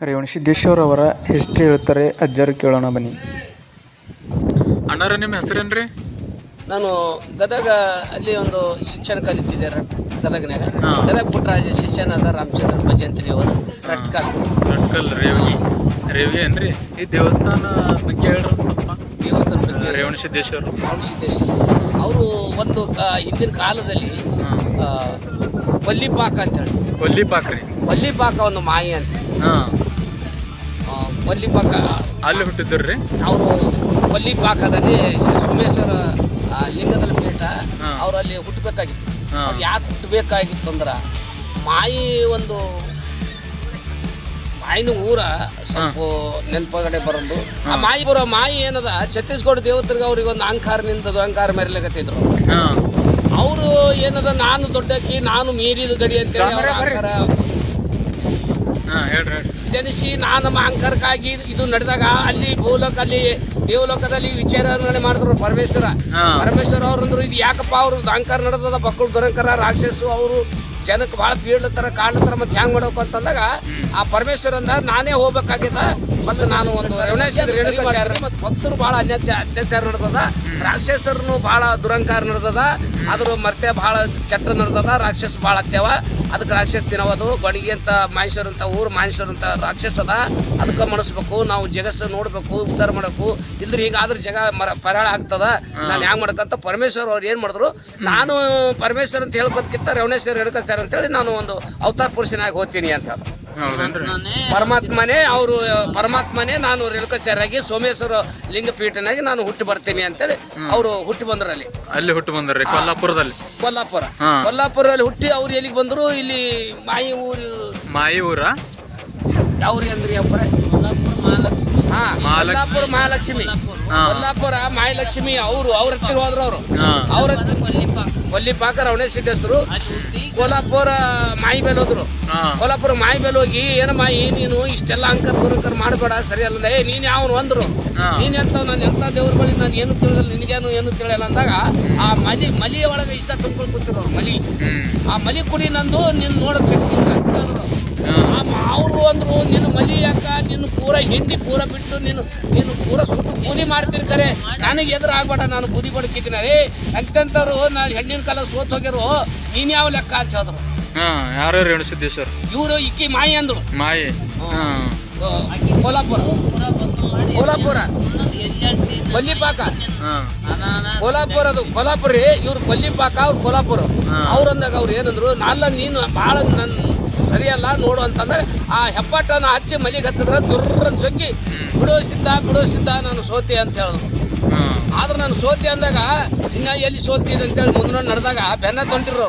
ರೇವಣಸಿದ್ದೇಶ್ವರ ಅವರ ಹಿಸ್ಟ್ರಿ ಹೇಳ್ತಾರೆ ಅಜ್ಜರು ಕೇಳೋಣ ಬನ್ನಿ. ಅಣ್ಣಾರ ನಿಮ್ಮ ಹೆಸರೇನ್ರಿ? ನಾನು ಗದಗ ಅಲ್ಲಿ ಒಂದು ಶಿಕ್ಷಣ ಕಲಿತಿದ್ದೆ ಗದಗನಾಗ ಗದಗನ್ಯಾಗ. ಗದಗ ಪುಟ್ಟರಾಜ ಶಿಷ್ಯನಾದ ರಾಮಚಂದ್ರ ಭಜಂತ್ರಿ ಅವರು ರಟ್ಕಲ್. ರಟ್ಕಲ್ ರೇವಣಿ ರೇವಿ ಏನ್ರಿ? ಈ ದೇವಸ್ಥಾನ ಬಗ್ಗೆ ಹೇಳ್ರಿ ಒಂದ್ ಸ್ವಲ್ಪ. ದೇವಸ್ಥಾನ ಬಗ್ಗೆ ರೇವಣ ಸಿದ್ದೇಶ್ವರ ಸಿದ್ದೇಶ್ವರ. ಅವರು ಒಂದು ಕ ಹಿಂದಿನ ಕಾಲದಲ್ಲಿ ಆ, ಅಂತ ಅಂತೇಳಿ. ಕೊಲ್ಲಿ ಪಾಕ್ರಿ ವಲ್ಲಿಪಾಕ ಒಂದು ಮಾಯಿ ಅಂತ. ಹಾ. ಆ, ವಲ್ಲಿಪಾಕ ಅಲ್ಲಿ ಹುಟ್ಟಿದ್ರಿ ಅವರು ಒಲ್ಲಿಪಾಕದಲ್ಲಿ ಸೋಮೇಶ್ವರ ಆ, ಲಿಂಗದಲ್ಲಿ ಪೀಠ ಅವರಲ್ಲಿ ಅವರು ಅಲ್ಲಿ ಹುಟ್ಟಬೇಕಾಗಿತ್ತು. ಅವ್ರು ಯಾಕೆ ಹುಟ್ಟಬೇಕಾಗಿತ್ತು ಅಂದ್ರೆ ಮಾಯಿ ಒಂದು ಮಾಯಿನ ಊರ ಸ್ವಲ್ಪ ನೆನಪಗಡೆ ಬರೋದು. ಆ ಮಾಯಿ ಬರೋ ಮಾಯಿ ಏನದ ಛತ್ತೀಸ್ಗಢ ದೇವತರಿಗೆ ಅವ್ರಿಗೆ ಒಂದು ಅಹಂಕಾರನಿಂದ ಅಹಂಕಾರ ಮೆರಲಿಕತ್ತಿದ್ರು ಹಾ. ಅವರು ಏನದ ನಾನು ದೊಡ್ಡಕ್ಕಿ ನಾನು ಮೀರಿದ ಗಡಿ ಅಂತೇಳಿ ಅವ್ರ ಅಹಂಕಾರ ಹೇಳ್ರಿ. ಜನಿಸಿ ನಾನು ನಮ್ಮ ಅಹಂಕಾರಕ್ಕಾಗಿ ಇದು- ನಡೆದಾಗ ಅಲ್ಲಿ ಭೂಲೋಕ ಅಲ್ಲಿ ದೇವಲೋಕದಲ್ಲಿ ವಿಚಾರಣೆ ಮಾಡಿದ್ರು ಪರಮೇಶ್ವರ. ಪರಮೇಶ್ವರ ಅವ್ರು ಅಂದ್ರು ಇದು ಯಾಕಪ್ಪ ಅವ್ರು ಅಂಕರ್ ನಡೆದದ ಬಕ್ಕಳು ದುರಂಕರ ರಾಕ್ಷಸು ಅವರು ಜನಕ್ಕೆ ಭಾಳ ಬೀಳ್ಲತ್ತಾರ ಕಾಡ್ಲತ್ತಾರ ಮತ್ತೆ ಹ್ಯಾಂಗ್ ಮಾಡಬೇಕು ಅಂತಂದಾಗ ಆ ಪರಮೇಶ್ವರ ಅಂದ ನಾನೇ ಹೋಗ್ಬೇಕಾಗಿತ್ತ ಮತ್ತೆ ನಾನು ಒಂದು ರವಣೇಶ್ವರ ರೇಣುಕಾಚಾರ್ಯ ಮತ್ತು ಭಕ್ತರು ಭಾಳ ಅನ್ಯಾಚ ಅತ್ಯಾಚಾರ ನಡ್ದದ. ರಾಕ್ಷಸರನ್ನು ಭಾಳ ದುರಂಕಾರ ನಡ್ದದ. ಅದ್ರ ಮರ್ತೆ ಭಾಳ ಕೆಟ್ಟ ನಡ್ದದ. ರಾಕ್ಷಸ ಭಾಳ ಅತ್ಯವ. ಅದಕ್ಕೆ ರಾಕ್ಷಸ ತಿನ್ನೋದು ಗಣಿಗೆ ಅಂತ ಮಹೇಶ್ವರ ಅಂತ ಊರು ಮಹೇಶ್ವರ ಅಂತ ರಾಕ್ಷಸ ಅದ. ಅದಕ್ಕೆ ಮನಸ್ಬೇಕು ನಾವು ಜಗಸ್ಸು ನೋಡಬೇಕು ಉದ್ಧಾರ ಮಾಡಬೇಕು. ಇಲ್ದ್ರೆ ಹಿಂಗಾದ್ರೆ ಜಗ ಮರ ಪರಾಳ ಆಗ್ತದ. ನಾನು ಹ್ಯಾಂಗ್ ಮಾಡ್ಕಂತ ಪರಮೇಶ್ವರ್ ಅವ್ರು ಏನು ಮಾಡಿದ್ರು ನಾನು ಪರಮೇಶ್ವರ್ ಅಂತ ಹೇಳ್ಕೋದಕ್ಕಿಂತ ರೇವಣೇಶ್ವರ ಸರ್ ಅಂತೇಳಿ ನಾನು ಒಂದು ಅವತಾರ ಪುರುಷನಾಗಿ ಹೋಗ್ತೀನಿ ಅಂತ ಪರಮಾತ್ಮನೇ ಅವರು ಪರಮಾತ್ಮನೇ ನಾನು ರೇಣುಕಾಚಾರ್ಯಾಗಿ ಸೋಮೇಶ್ವರ ಲಿಂಗ ಪೀಠನಾಗಿ ನಾನು ಹುಟ್ಟಿ ಬರ್ತೀನಿ ಅಂತೇಳಿ ಅವರು ಹುಟ್ಟಿ ಬಂದ್ರು ಅಲ್ಲಿ ಅಲ್ಲಿ ಹುಟ್ಟು ಬಂದ್ರಿ ಕೊಲ್ಲಾಪುರದಲ್ಲಿ? ಕೊಲ್ಲಾಪುರ. ಕೊಲ್ಲಾಪುರದಲ್ಲಿ ಹುಟ್ಟಿ ಅವ್ರು ಎಲ್ಲಿಗೆ ಬಂದ್ರು? ಇಲ್ಲಿ ಮಾಯಿ ಊರು. ಮಾಯಿ ಊರ? ಯಾವ್ರಿ ಅಂದ್ರಿ ಮಹಾಲಕ್ಷ್ಮಿ. ಕೊಲ್ಲಾಪುರ ಮಹಾಲಕ್ಷ್ಮಿ. ಕೊಲ್ಲಾಪುರ ಮಹಾಲಕ್ಷ್ಮಿ ಅವರು ಅವ್ರ ಹತ್ತಿರ ಹೋದ್ರು ಅವರು ಅವ್ರ ಅವ್ರ ಕೊಲ್ಲಿಪಾಕ ಅವನೇ ಸಿದ್ದೇಶ್ವರು ಕೋಲಾಪುರ ಮಾಯಿ ಮೇಲೆ ಹೋದ್ರು. ಕೋಲಾಪುರ ಮಾಯಿ ಮೇಲೆ ಹೋಗಿ ಏನ ಮಾಯಿ ನೀನು ಇಷ್ಟೆಲ್ಲ ಅಂಕರ್ ಬುರಂಕರ್ ಮಾಡಬೇಡ ಸರಿ ಅಲ್ಲದೆ ಏ ನೀನ್ ಯಾವನು ಅಂದ್ರು. ನೀನ್ ಎಂತ ನಾನು ಎಂತ ದೇವ್ರ ಬಳಿ ನಾನು ಏನು ತಿಳಿದಲ್ಲ ನಿನಗೇನು ಏನು ತಿಳಿಯಲ್ಲ ಅಂದಾಗ ಆ ಮಲಿ ಮಲಿಯ ಒಳಗೆ ಇಷ್ಟ ತುಂಬ್ಕೊಂಡು ಕೂತಿರೋರು ಮಲಿ. ಆ ಮಲಿ ಕುಡಿ ನಂದು ನಿನ್ ನೋಡಕ್ ಶಕ್ತಿ ಇಲ್ಲ ಅಂತ ಅಂದ್ರು ಹಾ. ಅವರು ಅಂದ್ರು ನಿನ್ನ ಮಲಿ ನಿನ್ನ ಪೂರ ಹಿಂಡಿ ಪೂರ ಬಿಟ್ಟು ನೀನು ನೀನು ಪೂರ ಸುಟ್ಟು ಬೂದಿ ಮಾಡ್ತಿರ್ತಾರೆ. ನನಗೆ ಎದುರು ಆಗ್ಬೇಡ ನಾನು ಬೂದಿ ಬಡ್ಕಿದ್ದೀನಿ. ಏ ಅಂತಂತವ್ರು ನಾನು ಹೆಣ್ಣಿನ ಕಾಲ ಸೋತ್ ಹೋಗ್ಯಾರು ನೀನ್ ಯಾವ ಲೆಕ್ಕ ಅಂತ ಹೇಳಿದ್ರು. ಯಾರು ರೇವಣ ಸಿದ್ದೇಶ್ವರ ಇವರು ಇಕ್ಕಿ ಮಾಯಿ ಅಂದ್ರು. ಮಾಯಿ. ಅಕ್ಕಿ ಕೋಲಾಪುರ ಕೋಲಾಪುರ ಕೊಲ್ಲಿಪಾಕ. ಕೋಲಾಪುರ ಅದು ಕೋಲಾಪುರ ರೀ ಇವ್ರು ಕೊಲ್ಲಿಪಾಕ ಅವ್ರು ಕೋಲಾಪುರ. ಅವ್ರಂದಾಗ ಅವ್ರು ಏನಂದ್ರು ನಾಲ್ಲ ನೀನು ಭಾಳ ನನ್ ಸರಿಯಲ್ಲ ನೋಡು ಅಂತಂದ್ರೆ ಆ ಹೆಪ್ಪಟ್ಟನ ಹಚ್ಚಿ ಮಲಿಗೆ ಹಚ್ಚಿದ್ರೆ ಜುರ್ರನ್ ಸೊಕ್ಕಿ ಬಿಡೋ ಸಿದ್ಧ ನಾನು ಸೋತಿ ಅಂತ ಹೇಳಿದ್ರು ಆದ್ರೆ ನಾನು ಸೋತಿ ಅಂದಾಗ ಇನ್ನ ಎಲ್ಲಿ ಸೋಲ್ತಿದೆ ಅಂತೇಳಿ ಮುಂದೆ ನಡೆದಾಗ ಬೆನ್ನ ತೊಂಟಿರೋ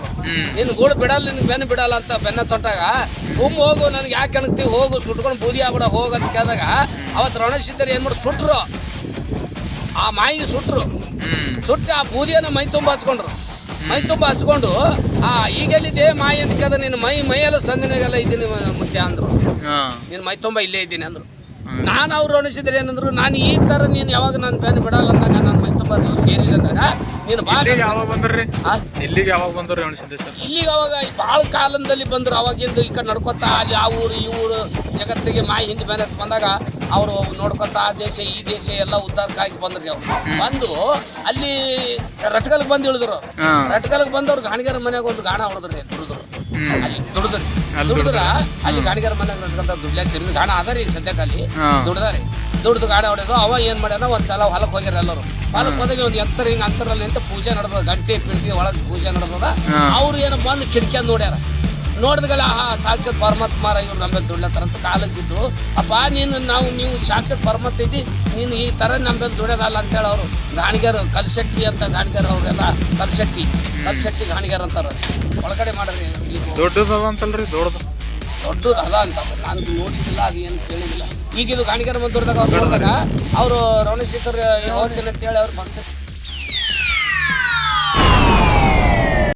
ನಿನ್ ಗೂಡು ಬಿಡಲ್ಲ ನಿನ್ ಬೆನ್ನ ಬಿಡಲ್ಲ ಅಂತ ಬೆನ್ನ ತೊಟ್ಟಾಗ ಹುಮ್ ಹೋಗು ನನಗೆ ಯಾಕೆ ಅಣಗ್ತಿ ಹೋಗು ಸುಟ್ಕೊಂಡು ಬೂದಿ ಆಗ್ಬಿಡ ಹೋಗು ಅಂತ ಕೇಳಿದಾಗ ಅವತ್ತು ರಣಸಿದ್ದರು ಏನು ಮಾಡಿ ಸುಟ್ರು. ಆ ಮಾಯಿಗೆ ಸುಟ್ರು. ಸುಟ್ಟು ಆ ಬೂದಿಯನ್ನು ಮೈ ತುಂಬ ಹಚ್ಕೊಂಡ್ರು. ಮೈ ತುಂಬ ಹಚ್ಕೊಂಡು ಆ ಈಗೆಲ್ಲಿದೆ? ಮಾಯಿ ಅಂತ ಕದ ನಿನ್ನ ಮೈ ಮೈಯೆಲ್ಲ ಸಂದಿನಾಗೆಲ್ಲ ಇದ್ದೀನಿ ಮತ್ತೆ ಅಂದ್ರು. ನೀನು ಮೈ ತುಂಬ ಇಲ್ಲೇ ಇದ್ದೀನಿ ಅಂದ್ರು. ನಾನು ಅವ್ರು ಅನಿಸಿದ್ರೆ ಏನಂದ್ರು ನಾನು ಈ ತರ ನೀನು ಯಾವಾಗ ನಾನು ಬ್ಯಾನ್ ಬಿಡಲ್ಲ ಅಂದಾಗ ನಾನು ಮೈ ತುಂಬ ಅಂದಾಗ ನೀನು ಬಾ ಇಲ್ಲಿಗೆ ಯಾವಾಗ ಬಂದ್ರಿ? ಇಲ್ಲಿಗೆ ಯಾವಾಗ ಬಂದ್ರು ರೇವಣ ಸರ್? ಇಲ್ಲಿಗೆ ಅವಾಗ ಭಾಳ ಕಾಲದಲ್ಲಿ ಬಂದ್ರು ಅವಾಗಿಂದ ಈ ಕಡೆ ನಡ್ಕೊತಾ ಅಲ್ಲಿ ಆ ಊರು ಈ ಊರು ಜಗತ್ತಿಗೆ ಮಾಯಿ ಹಿಂದೆ ಮೇಲೆ ಬಂದಾಗ ಅವರು ನೋಡ್ಕೊತಾ ಆ ದೇಶ ಈ ದೇಶ ಎಲ್ಲ ಉದ್ದಾರಕ್ಕಾಗಿ ಬಂದ್ರಿ ಅವ್ರು. ಬಂದು ಅಲ್ಲಿ ರಟ್ಕಲ್ಗೆ ಬಂದು ಇಳಿದ್ರು. ರಟ್ಕಲ್ಗೆ ಬಂದವ್ರು ಗಾಣಿಗರ ಮನ್ಯಾಗ ಒಂದು ಗಾಣ ಹೊಡೆದ್ರಿ ಅಲ್ಲಿ ದುಡಿದ್ರಿ. ದುಡಿದ್ರ. ಅಲ್ಲಿ ಗಾಣಿಗರ ಮನ್ಯಾಗ ನಡ್ಕೊಂತ ದುಡ್ಲಾಕ್ ತಿರುಗಿ ಗಾಣ ಅದ ಈಗ ಸದ್ಯಕ್ಕೆ ಅಲ್ಲಿ. ದುಡ್ದಾರಿ. ದುಡ್ದು ಗಾಡಿ ಹೊಡೆದು ಅವ ಏನ್ ಮಾಡ್ಯಾನ ಒಂದ್ ಸಲ ಹೊಲಕ್ ಹೋಗ್ಯಾರ ಎಲ್ಲರೂ. ಹೊಲಕ್ ಹೋದಾಗ ಒಂದ್ ಎತ್ತರ ಹಿಂಗ ಅಂತರಲ್ಲಿ ಅಂತ ಪೂಜೆ ನಡೆದ ಗಂಟೆ ಪಿಡ್ತಿ ಒಳಗ್ ಪೂಜೆ ನಡೆದದ. ಅವ್ರು ಏನೋ ಬಂದ್ ಕಿಟಕಿ ನೋಡ್ಯಾರ. ನೋಡಿದ್ಗಲ್ಲ ಆ ಸಾಕ್ಷಾತ್ ಪರಮಾತ್ಮಾರ ಇವ್ರು ನಂಬಲ್ಲಿ ದುಡ್ಲತ್ತಾರ ಅಂತ ಕಾಲಕ್ಕೆ ಬಿದ್ದು ಅಪ್ಪ ನೀನು ನಾವು ನೀವು ಸಾಕ್ಷಾತ್ ಪರಮಾತ್ಮ ಇದ್ದಿ ನೀನು ಈ ಥರ ನಂಬಲ್ಲಿ ದುಡಿಯೋದಲ್ಲ ಅಂತೇಳಿ ಅವರು. ಗಾಣಿಗರು ಕಲ್ಶೆಟ್ಟಿ ಅಂತ ಗಾಣಿಗರು ಅವರೆಲ್ಲ ಕಲ್ಶೆಟ್ಟಿ ಕಲ್ಶೆಟ್ಟಿ ಗಾಣಿಗರ್ ಅಂತಾರ. ಒಳಗಡೆ ಮಾಡಿದ್ರಿ ಇಲ್ಲಿ ದೊಡ್ಡದ ಅಂತಲ್ರಿ ದೊಡ್ಡದು. ದೊಡ್ಡದು ಅದ ಅಂತ ನಾನು ನೋಡಿದ್ದಿಲ್ಲ ಅದು ಏನು ಕೇಳಿದಿಲ್ಲ ಈಗಿದು ಗಾಣಿಗರ ಬಂದೂರ್ದಾಗ ಅವ್ರು ನೋಡಿದಾಗ ಅವರು ರವಣಶೇಖರ್ ಯಾವತ್ತಿನ ಅಂತೇಳಿ ಅವ್ರು ಭಕ್ತ